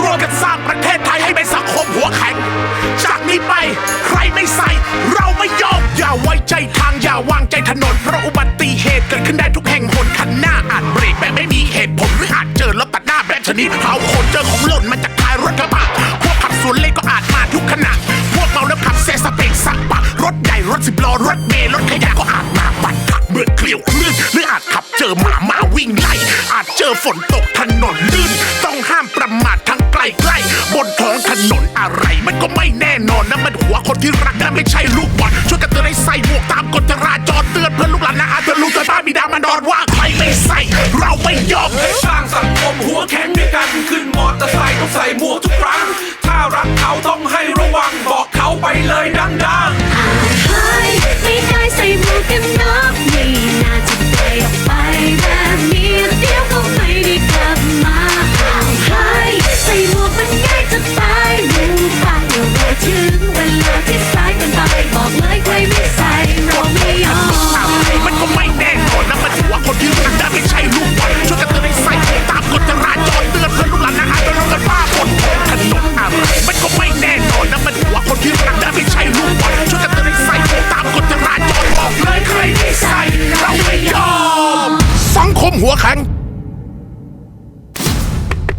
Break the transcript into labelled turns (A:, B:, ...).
A: ร่วมกันสร้างประเทศไทยให้เป็นสังคมหัวแข็ง จากนี้ไปใครไม่ใส่ เราไม่ยอมอย่าไว้ใจทางอย่าวางใจถนน เพราะอุบัติเหตุเกิดขึ้นได้ทุกแห่งหนคันหน้าอาจเบรกแบบไม่มีเหตุผลหรืออาจเจอรถตัดหน้าแบบชนิดเผาคนเจอของหล่นมาจากท้ายรถกระบะพวกขับสวนเลนก็อาจมาทุกขณะพวกเมาแล้วขับเซสเปกสักปะรถใหญ่รถสิบล้อรถเมล์รถขยะก็อาจมาบัดขับเมื่อเกลียวคลื่นหรืออาจขับเจอหมามา ฝนตกถนนลื่น ต้องห้ามประมาททั้งใกล้ๆบนท้องถนนอะไร มันก็ไม่แน่นอนนะมันหัวคนที่รักนะไม่ใช่ลูกบอลช่วยกันเตือนให้ใส่หมวกตามกฎจราจรเตือนเพื่อนลูกหลานนะอาจจะลูกเตือนบ้านบิดามารดอนว่าใครไม่ใส่ เราไม่ยอม
B: ให้สร้างสังคมหัวแข็งด้วยกันขึ้นมอเตอร์ไซค์ต้องใส่หมวกทุกครั้งถ้ารักเขาต้องให้ระวังบอกเขาไปเลยดัง หัวแข็ง